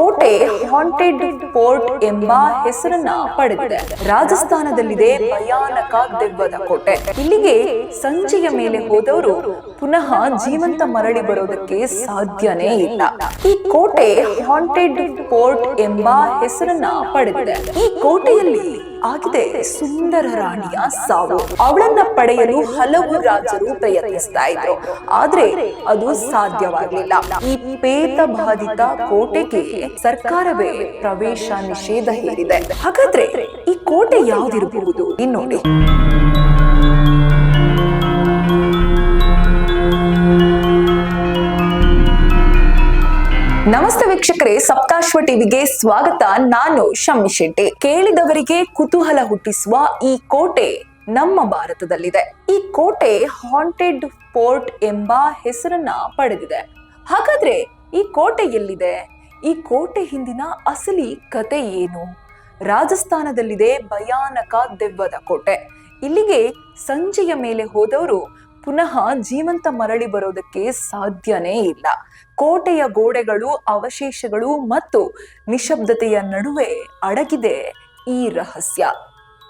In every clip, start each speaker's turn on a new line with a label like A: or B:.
A: ಕೋಟೆ haunted fort ಎಂಬ ಹೆಸರನ್ನ ಪಡೆದಿದೆ. ರಾಜಸ್ಥಾನದಲ್ಲಿದೆ ಭಯಾನಕ ದೆವ್ವದ ಕೋಟೆ. ಇಲ್ಲಿಗೆ ಸಂಜೆಯ ಮೇಲೆ ಹೋದವರು ಪುನಃ ಜೀವಂತ ಮರಳಿ ಬರೋದಕ್ಕೆ ಸಾಧ್ಯನೇ ಇಲ್ಲ. ಈ ಕೋಟೆ ಹಾಂಟೆಡ್ ಫೋರ್ಟ್ ಎಂಬ ಹೆಸರನ್ನ ಪಡೆದಿದೆ. ಈ ಕೋಟೆಯಲ್ಲಿ ಆಗಿದೆ. ಸುಂದರ ರಾಣಿಯ ಸಾವು ಅವಳನ್ನ ಪಡೆಯಲು ಹಲವು ರಾಜರು ಪ್ರಯತ್ನಿಸ್ತಾ ಇದ್ರು. ಆದ್ರೆ ಅದು ಸಾಧ್ಯವಾಗಲಿಲ್ಲ. ಈ ಪೇತ ಬಾಧಿತ ಕೋಟೆಗೆ ಸರ್ಕಾರವೇ ಪ್ರವೇಶ ನಿಷೇಧ ಹೇರಿದೆ. ಹಾಗಾದ್ರೆ ಈ ಕೋಟೆ ಯಾವ್ದಿರಬಹುದು? ನೋಡಿ ನಮಸ್ತೆ ವೀಕ್ಷಕರೇ, ಸಪ್ತಾಶ್ವ ಟಿವಿಗೆ ಸ್ವಾಗತ. ನಾನು ಶಮ್ಮಿ ಶೆಟ್ಟಿ. ಕೇಳಿದವರಿಗೆ ಕುತೂಹಲ ಹುಟ್ಟಿಸುವ ಈ ಕೋಟೆ ನಮ್ಮ ಭಾರತದಲ್ಲಿದೆ. ಈ ಕೋಟೆ ಹಾಂಟೆಡ್ ಫೋರ್ಟ್ ಎಂಬ ಹೆಸರನ್ನ ಪಡೆದಿದೆ. ಹಾಗಾದ್ರೆ ಈ ಕೋಟೆ ಎಲ್ಲಿದೆ? ಈ ಕೋಟೆ ಹಿಂದಿನ ಅಸಲಿ ಕತೆ ಏನು? ರಾಜಸ್ಥಾನದಲ್ಲಿದೆ ಭಯಾನಕ ದೆವ್ವದ ಕೋಟೆ. ಇಲ್ಲಿಗೆ ಸಂಜೆಯ ಮೇಲೆ ಹೋದವರು ಪುನಃ ಜೀವಂತ ಮರಳಿ ಬರೋದಕ್ಕೆ ಸಾಧ್ಯನೇ ಇಲ್ಲ. ಕೋಟೆಯ ಗೋಡೆಗಳು, ಅವಶೇಷಗಳು ಮತ್ತು ನಿಶಬ್ದತೆಯ ನಡುವೆ ಅಡಗಿದೆ ಈ ರಹಸ್ಯ.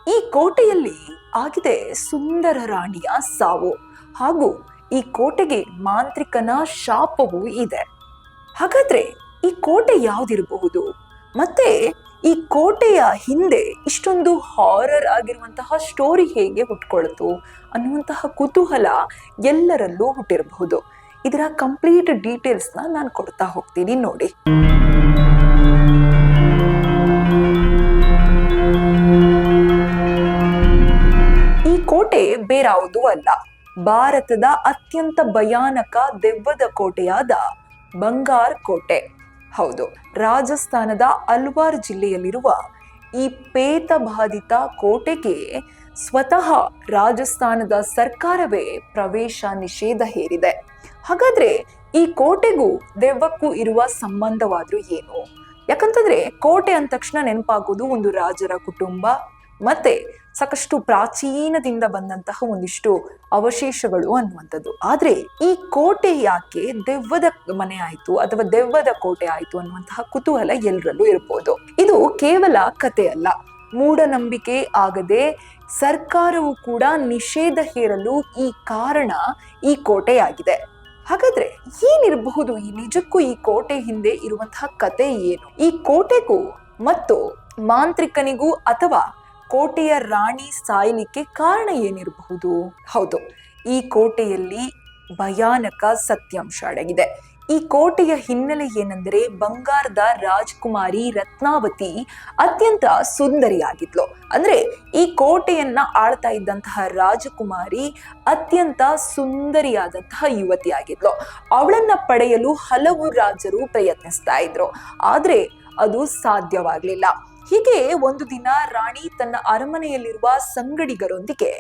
A: ಈ ಕೋಟೆಯಲ್ಲಿ ಆಗಿದೆ ಸುಂದರ ರಾಣಿಯ ಸಾವು ಹಾಗೂ ಈ ಕೋಟೆಗೆ ಮಾಂತ್ರಿಕನ ಶಾಪವೂ ಇದೆ. ಹಾಗಾದ್ರೆ ಈ ಕೋಟೆ ಯಾವ್ದಿರಬಹುದು? ಮತ್ತೆ ಈ ಕೋಟೆಯ ಹಿಂದೆ ಇಷ್ಟೊಂದು ಹಾರರ್ ಆಗಿರುವಂತಹ ಸ್ಟೋರಿ ಹೇಗೆ ಹುಟ್ಕೊಳ್ತು ಅನ್ನುವಂತಹ ಕುತೂಹಲ ಎಲ್ಲರಲ್ಲೂ ಹುಟ್ಟಿರಬಹುದು. ಇದರ ಕಂಪ್ಲೀಟ್ ಡೀಟೇಲ್ಸ್ನ ನಾನು ಕೊಡ್ತಾ ಹೋಗ್ತೀನಿ ನೋಡಿ. ಈ ಕೋಟೆ ಬೇರಾವುದೂ ಅಲ್ಲ. ಭಾರತದ ಅತ್ಯಂತ ಭಯಾನಕ ದೆವ್ವದ ಕೋಟೆಯಾದ ಬಂಗಾರ್ ಕೋಟೆ. ಹೌದು, ರಾಜಸ್ಥಾನದ ಅಲ್ವಾರ್ ಜಿಲ್ಲೆಯಲ್ಲಿರುವ ಈ ಪೇತ ಬಾಧಿತ ಕೋಟೆಗೆ ಸ್ವತಃ ರಾಜಸ್ಥಾನದ ಸರ್ಕಾರವೇ ಪ್ರವೇಶ ನಿಷೇಧ ಹೇರಿದೆ. ಹಾಗಾದ್ರೆ ಈ ಕೋಟೆಗೂ ದೆವ್ವಕ್ಕೂ ಇರುವ ಸಂಬಂಧವಾದ್ರೂ ಏನು? ಯಾಕಂತಂದ್ರೆ ಕೋಟೆ ಅಂದ ತಕ್ಷಣ ನೆನಪಾಗೋದು ಒಂದು ರಾಜರ ಕುಟುಂಬ ಮತ್ತೆ ಸಾಕಷ್ಟು ಪ್ರಾಚೀನದಿಂದ ಬಂದಂತಹ ಒಂದಿಷ್ಟು ಅವಶೇಷಗಳು ಅನ್ನುವಂಥದ್ದು. ಆದರೆ ಈ ಕೋಟೆ ಯಾಕೆ ದೆವ್ವದ ಮನೆ ಆಯಿತು ಅಥವಾ ದೆವ್ವದ ಕೋಟೆ ಆಯಿತು ಅನ್ನುವಂತಹ ಕುತೂಹಲ ಎಲ್ಲರಲ್ಲೂ ಇರ್ಬೋದು. ಇದು ಕೇವಲ ಕತೆ ಅಲ್ಲ. ಮೂಢನಂಬಿಕೆ ಆಗದೆ ಸರ್ಕಾರವು ಕೂಡ ನಿಷೇಧ ಹೇರಲು ಈ ಕಾರಣ ಈ ಕೋಟೆಯಾಗಿದೆ. ಹಾಗಾದ್ರೆ ಏನಿರಬಹುದು ಈ ನಿಜಕ್ಕೂ ಈ ಕೋಟೆ ಹಿಂದೆ ಇರುವಂತಹ ಕತೆ ಏನು? ಈ ಕೋಟೆಗೂ ಮತ್ತು ಮಾಂತ್ರಿಕನಿಗೂ ಅಥವಾ ಕೋಟೆಯ ರಾಣಿ ಸಾಯಲಿಕ್ಕೆ ಕಾರಣ ಏನಿರಬಹುದು? ಹೌದು, ಈ ಕೋಟೆಯಲ್ಲಿ ಭಯಾನಕ ಸತ್ಯಾಂಶ ಅಡಗಿದೆ. ಈ ಕೋಟೆಯ ಹಿನ್ನೆಲೆ ಏನೆಂದರೆ ಬಂಗಾರದ ರಾಜ್ಕುಮಾರಿ ರತ್ನಾವತಿ ಅತ್ಯಂತ ಸುಂದರಿಯಾಗಿದ್ಲು. ಅಂದ್ರೆ ಈ ಕೋಟೆಯನ್ನ ಆಳ್ತಾ ಇದ್ದಂತಹ ರಾಜಕುಮಾರಿ ಅತ್ಯಂತ ಸುಂದರಿಯಾದಂತಹ ಯುವತಿಯಾಗಿದ್ಲು. ಅವಳನ್ನ ಪಡೆಯಲು ಹಲವು ರಾಜರು ಪ್ರಯತ್ನಿಸ್ತಾ ಇದ್ರು. ಆದರೆ ಅದು ಸಾಧ್ಯವಾಗ್ಲಿಲ್ಲ. ಹೀಗೆ ಒಂದು ದಿನ ರಾಣಿ ತನ್ನ ಅರಮನೆಯಲ್ಲಿರುವ ಸಂಗಡಿಗರೊಂದಿಗೆ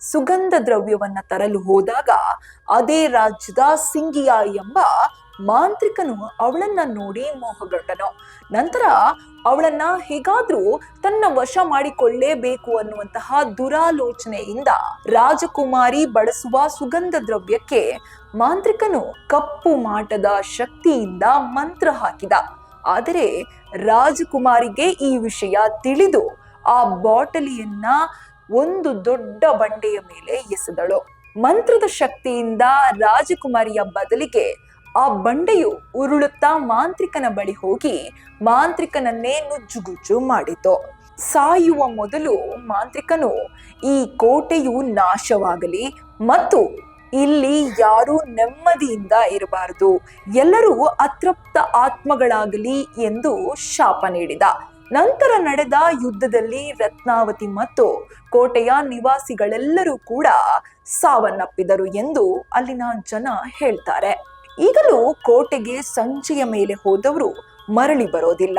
A: ಸುಗಂಧ ದ್ರವ್ಯವನ್ನ ತರಲು ಹೋದಾಗ ಅದೇ ರಾಜ್ಯದ ಸಿಂಗಿಯ ಎಂಬ ಮಾಂತ್ರಿಕನು ಅವಳನ್ನ ನೋಡಿ ಮೋಹಗೊಂಡನು. ನಂತರ ಅವಳನ್ನ ಹೇಗಾದ್ರೂ ತನ್ನ ವಶ ಮಾಡಿಕೊಳ್ಳೇಬೇಕು ಅನ್ನುವಂತಹ ದುರಾಲೋಚನೆಯಿಂದ ರಾಜಕುಮಾರಿ ಬಳಸುವ ಸುಗಂಧ ದ್ರವ್ಯಕ್ಕೆ ಮಾಂತ್ರಿಕನು ಕಪ್ಪು ಮಾಟದ ಶಕ್ತಿಯಿಂದ ಮಂತ್ರ ಹಾಕಿದ. ಆದರೆ ರಾಜಕುಮಾರಿಗೆ ಈ ವಿಷಯ ತಿಳಿದು ಆ ಬಾಟಲಿಯನ್ನ ಒಂದು ದೊಡ್ಡ ಬಂಡೆಯ ಮೇಲೆ ಎಸೆದಳು. ಮಂತ್ರದ ಶಕ್ತಿಯಿಂದ ರಾಜಕುಮಾರಿಯ ಬದಲಿಗೆ ಆ ಬಂಡೆಯು ಉರುಳುತ್ತಾ ಮಾಂತ್ರಿಕನ ಬಳಿ ಹೋಗಿ ಮಾಂತ್ರಿಕನನ್ನೇ ನುಜ್ಜುಗುಜ್ಜು ಮಾಡಿತು. ಸಾಯುವ ಮೊದಲು ಮಾಂತ್ರಿಕನು ಈ ಕೋಟೆಯು ನಾಶವಾಗಲಿ ಮತ್ತು ಇಲ್ಲಿ ಯಾರೂ ನೆಮ್ಮದಿಯಿಂದ ಇರಬಾರದು. ಎಲ್ಲರೂ ಅತೃಪ್ತ ಆತ್ಮಗಳಾಗಲಿ ಎಂದು ಶಾಪ ನೀಡಿದ. ನಂತರ ನಡೆದ ಯುದ್ಧದಲ್ಲಿ ರತ್ನಾವತಿ ಮತ್ತು ಕೋಟೆಯ ನಿವಾಸಿಗಳೆಲ್ಲರೂ ಕೂಡ ಸಾವನ್ನಪ್ಪಿದರು ಎಂದು ಅಲ್ಲಿನ ಜನ ಹೇಳ್ತಾರೆ. ಈಗಲೂ ಕೋಟೆಗೆ ಸಂಜೆಯ ಮೇಲೆ ಹೋದವರು ಮರಳಿ ಬರೋದಿಲ್ಲ.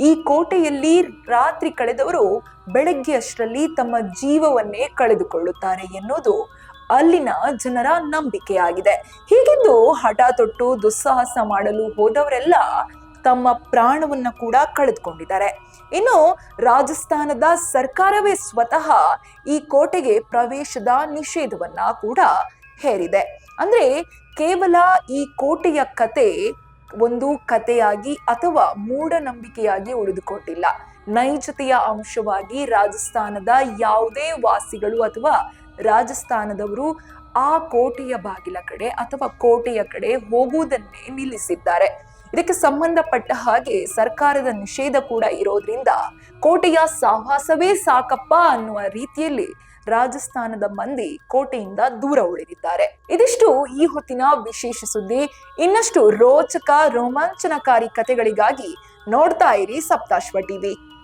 A: ಈ ಕೋಟೆಯಲ್ಲಿ ರಾತ್ರಿ ಕಳೆದವರು ಬೆಳಗ್ಗೆ ಅಷ್ಟರಲ್ಲಿ ತಮ್ಮ ಜೀವವನ್ನೇ ಕಳೆದುಕೊಳ್ಳುತ್ತಾರೆ ಎನ್ನುವುದು ಅಲ್ಲಿನ ಜನರ ನಂಬಿಕೆಯಾಗಿದೆ. ಹೀಗಿದ್ದು ಹಠ ತೊಟ್ಟು ದುಸ್ಸಾಹಸ ಮಾಡಲು ಹೋದವರೆಲ್ಲ ತಮ್ಮ ಪ್ರಾಣವನ್ನ ಕೂಡ ಕಳೆದುಕೊಂಡಿದ್ದಾರೆ. ಇನ್ನು ರಾಜಸ್ಥಾನದ ಸರ್ಕಾರವೇ ಸ್ವತಃ ಈ ಕೋಟೆಗೆ ಪ್ರವೇಶದ ನಿಷೇಧವನ್ನ ಕೂಡ ಹೇರಿದೆ. ಅಂದ್ರೆ ಕೇವಲ ಈ ಕೋಟೆಯ ಕತೆ ಒಂದು ಕತೆಯಾಗಿ ಅಥವಾ ಮೂಢನಂಬಿಕೆಯಾಗಿ ಉಳಿದುಕೊಂಡಿಲ್ಲ. ನೈಜತೆಯ ಅಂಶವಾಗಿ ರಾಜಸ್ಥಾನದ ಯಾವುದೇ ವಾಸಿಗಳು ಅಥವಾ ರಾಜಸ್ಥಾನದವರು ಆ ಕೋಟೆಯ ಬಾಗಿಲ ಕಡೆ ಅಥವಾ ಕೋಟೆಯ ಕಡೆ ಹೋಗುವುದನ್ನೇ ನಿಲ್ಲಿಸಿದ್ದಾರೆ. ಇದಕ್ಕೆ ಸಂಬಂಧಪಟ್ಟ ಹಾಗೆ ಸರ್ಕಾರದ ನಿಷೇಧ ಕೂಡ ಇರೋದ್ರಿಂದ ಕೋಟೆಯ ಸಾಹಸವೇ ಸಾಕಪ್ಪ ಅನ್ನುವ ರೀತಿಯಲ್ಲಿ ರಾಜಸ್ಥಾನದ ಮಂದಿ ಕೋಟೆಯಿಂದ ದೂರ ಉಳಿದಿದ್ದಾರೆ. ಇದಿಷ್ಟು ಈ ಹೊತ್ತಿನ ವಿಶೇಷ ಸುದ್ದಿ. ಇನ್ನಷ್ಟು ರೋಚಕ, ರೋಮಾಂಚನಕಾರಿ ಕಥೆಗಳಿಗಾಗಿ ನೋಡ್ತಾ ಇರಿ ಸಪ್ತಾಶ್ವ ಟಿವಿ.